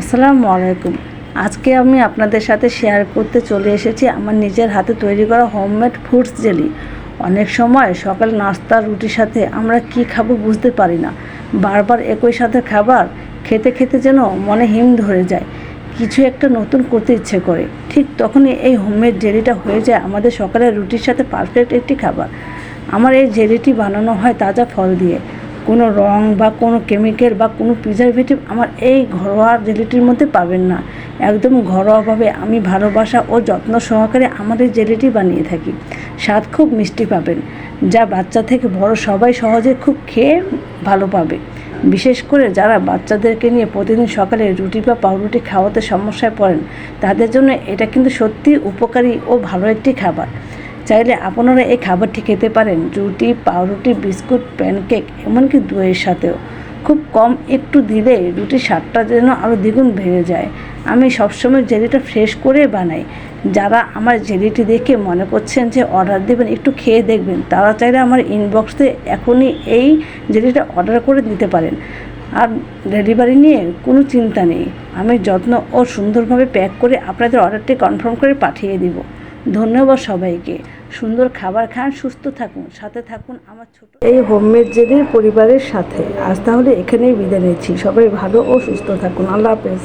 আসসালামু আলাইকুম। আজকে আমি আপনাদের সাথে শেয়ার করতে চলে এসেছি আমার নিজের হাতে তৈরি করা হোমমেড ফ্রুটস জেলি অনেক সময় সকাল নাস্তা, রুটির সাথে আমরা কি খাব বুঝতে পারি না। বারবার একই সাথে খাবার খেতে খেতে যেন মনে হিম ধরে যায়। কিছু একটা নতুন করতে ইচ্ছে করে। ঠিক তখনই এই হোমমেড জেলিটা হয়ে যায় আমাদের সকালের রুটির সাথে পারফেক্ট একটি খাবার। আমার এই জেলিটি বানানো হয় তাজা ফল দিয়ে। কোনো রং বা কোনো কেমিক্যাল বা কোনো প্রিজারভেটিভ আমার এই ঘরোয়া জেলিটির মধ্যে পাবেন না। একদম ঘরোয়াভাবে আমি ভালোবাসা ও যত্ন সহকারে আমাদের জেলিটি বানিয়ে থাকি। স্বাদ খুব মিষ্টি পাবেন, যা বাচ্চা থেকে বড় সবাই সহজে খুব খেয়ে ভালো পাবে। বিশেষ করে যারা বাচ্চাদেরকে নিয়ে প্রতিদিন সকালে রুটি বা পাউরুটি খাওয়াতে সমস্যায় পড়েন, তাদের জন্য এটা কিন্তু সত্যি উপকারী ও ভালো একটি খাবার। চাইলে আপনারা এই খাবারটি খেতে পারেন, রুটি, পাউরুটি, বিস্কুট, প্যানকেক, এমনকি দইয়ের সাথেও। খুব কম একটু দিলে রুটির স্বাদটা যেন আরও দ্বিগুণ বেড়ে যায়। আমি সবসময় জেলিটা ফ্রেশ করে বানাই। যারা আমার জেলিটি দেখে মনে করছেন যে অর্ডার দেবেন, একটু খেয়ে দেখবেন। তারা চাইলে আমার ইনবক্সে এখনই এই জেলিটা অর্ডার করে দিতে পারেন। আর ডেলিভারি নিয়ে কোনো চিন্তা নেই। আমি যত্ন ও সুন্দরভাবে প্যাক করে আপনাদের অর্ডারটি কনফার্ম করে পাঠিয়ে দিব। ধন্যবাদ সবাইকে। সুন্দর খাবার খান, সুস্থ থাকুন, সাথে থাকুন আমার ছোট এই হোমমেড জেদের পরিবারের সাথে আজ তাহলে এখানেই বিদায় নিচ্ছি। সবাই ভালো ও সুস্থ থাকুন। আল্লাহ হাফেজ।